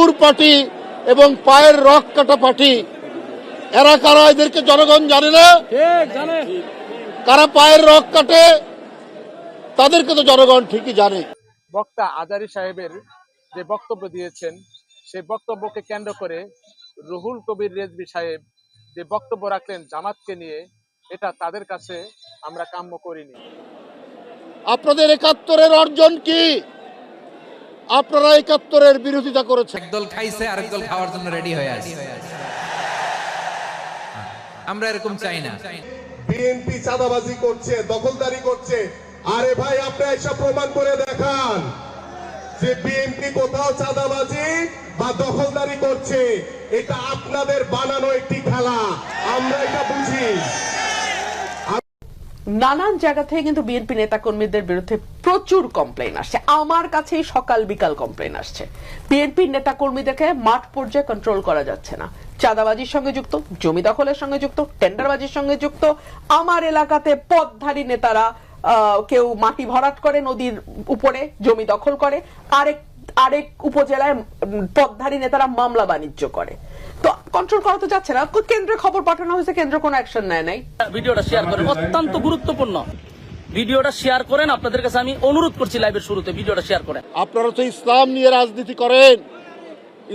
সুর পার্টি এবং পায়ের রক কাটা পার্টি এরা কারা এদেরকে জনগণ জানে না? কারা পায়ের রক কাটে? তাদেরকে তো জনগণ ঠিকই জানে। বক্তা আজারি সাহেবের যে বক্তব্য দিয়েছেন সেই বক্তব্যকে কেন্দ্র করে রুহুল কবির রেজবি সাহেব যে বক্তব্য রাখলেন জামাতকে নিয়ে এটা তাদের কাছে আমরা কাম্য করিনি। আপনাদের একাত্তরের অর্জন কি? আপনারা একাত্তরের বিরোধিতা করেছেন। একদল খাইছে আরেক দল খাওয়ার জন্য রেডি হয়ে আছে। আমরা এরকম চাই না। বিএনপি চাঁদাবাজি করছে দখলদারি করছে। আরে ভাই আপনি এসব প্রমাণ করে দেখান যে বিএনপি কোথাও চাঁদাবাজি বা দখলদারি করছে। এটা আপনাদের বানানো একটি খেলা আমরা এটা বুঝি নানান জায়গা থেকে কিন্তু বিএনপি নেতাকর্মীদের বিরুদ্ধে প্রচুর কমপ্লেন আসছে। আমার কাছেই সকাল বিকাল কমপ্লেন আসছে। বিএনপি নেতাকর্মীদেরকে মাঠ পর্যায়ে কন্ট্রোল করা যাচ্ছে না। চাঁদাবাজির সঙ্গে যুক্ত, জমি দখলের সঙ্গে যুক্ত, টেন্ডারবাজির সঙ্গে যুক্ত, আমার এলাকাতে পদধারী নেতারা কেউ মাটি ভরাট করে, নদীর উপরে জমি দখল করে, আরেক আরেক উপজেলায় পদধারী নেতারা মামলা বাণিজ্য করে। তো কন্ট্রোল করা তো যাচ্ছে না। কেন্দ্রে খবর পাঠানো হয়েছে কেন্দ্র কোনো অ্যাকশন নেয় নাই। ভিডিওটা শেয়ার করেন। অত্যন্ত গুরুত্বপূর্ণ। ভিডিওটা শেয়ার করেন আপনাদের কাছে আমি অনুরোধ করছি লাইভের শুরুতে ভিডিওটা শেয়ার করেন। আপনারা তো ইসলাম নিয়ে রাজনীতি করেন।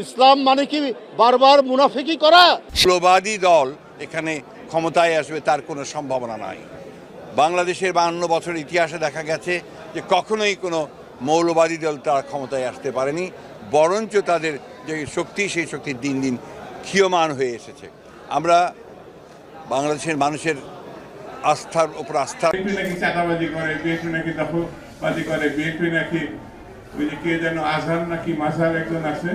ইসলাম মানে কি? বারবার মুনাফিকি করা। মৌলবাদী দল এখানে ক্ষমতায় আসবে তার কোনো সম্ভাবনা নাই। বাংলাদেশের বাহান্ন বছর ইতিহাসে দেখা গেছে যে কখনোই কোনো মৌলবাদী দল তারা ক্ষমতায় আসতে পারেনি বরঞ্চ তাদের যে শক্তি সেই শক্তি দিন দিন ক্ষীয়মান হয়ে এসেছে। আমরা বাংলাদেশের মানুষের আস্থার উপর আস্থা নাকি চাঁদাবাজি করে বিএনপি নাকি দখলবাজি করে বিএনপি নাকি ওই যে কে যেন আজহার নাকি একজন আছে।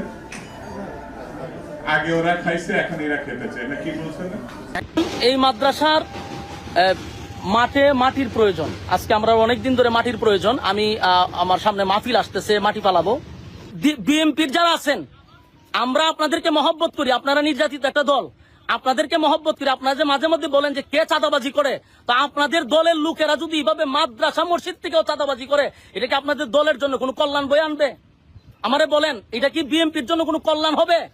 আগে ওরা খাইছে এখন এরা খেতে চায়। না কি বলছে না এই মাদ্রাসার আহ, মাঠে মাটির প্রয়োজন। আজকে আমরা অনেকদিন ধরে মাটির প্রয়োজন। আমি আহ, আমার সামনে মাহফিল আসতেছে মাটি পালাবো বিএমপির যারা আছেন আমরা আপনাদেরকে মহব্বত করি, আপনারা নির্যাতিত একটা দল। আপনাদেরকে মহব্বত করি, আপনারা যে মাঝে মধ্যে বলেন যে কে চাঁদাবাজি করে, তা আপনাদের দলের লোকেরা যদি এইভাবে মাদ্রাসা মসজিদ থেকেও চাঁদাবাজি করে, এটা কি আপনাদের দলের জন্য কোনো কল্যাণ বয়ে আনবে? আমারে বলেন, এটা কি বিএমপির জন্য কোনো কল্যাণ হবে?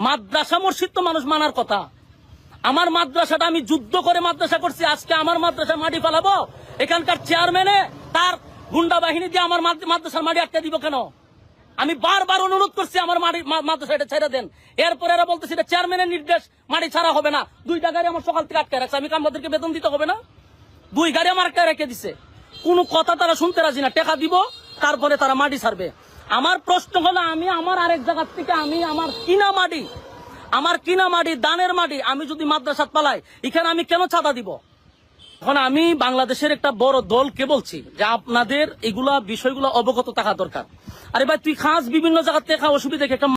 মাদ্রাসা মসজিদ তো মানুষ মানার কথা। আমার মাদ্রাসাটা আমি যুদ্ধ করে মাদ্রাসা করছি, আজকে আমার মাদ্রাসা মাটি ফেলাবো? এখানকার চেয়ারম্যানে তার গুন্ডা বাহিনী দিয়ে আমার মাদ- মাদ্রাসার মাটি আটকে দিব কেন? আমি বারবার অনুরোধ করছি আমার মাদ্রাসা এটা ছেড়ে দেন। এরপরে এরা বলতেছে এটা চেয়ারম্যানের নির্দেশ, মাটি ছাড়া হবে না। দুইটা গাড়ি আমার সকাল থেকে আটকে রাখছে। আমি আমাদেরকে বেতন দিতে হবে না? দুই গাড়ি আমার আটকে রেখে দিছে। কোনো কথা তারা শুনতে রাজি না। টাকা দিব, তারপরে তারা মাটি ছাড়বে। আমার প্রশ্ন হলো, আমি আমার আরেক জায়গার থেকে আমি আমার কিনা মাটি, আমার কিনা মাটি, দানের মাটি, আমি যদি মাদ্রাসাত পালাই, এখানে আমি কেন চাঁদা দিব? এখন আমি বাংলাদেশের একটা বড় দলকে বলছি যে আপনাদের এগুলা বিষয়গুলো অবগত থাকা দরকার। আরে ভাই, তুই খাস বিভিন্ন জায়গা থেকে অসুবিধা একটা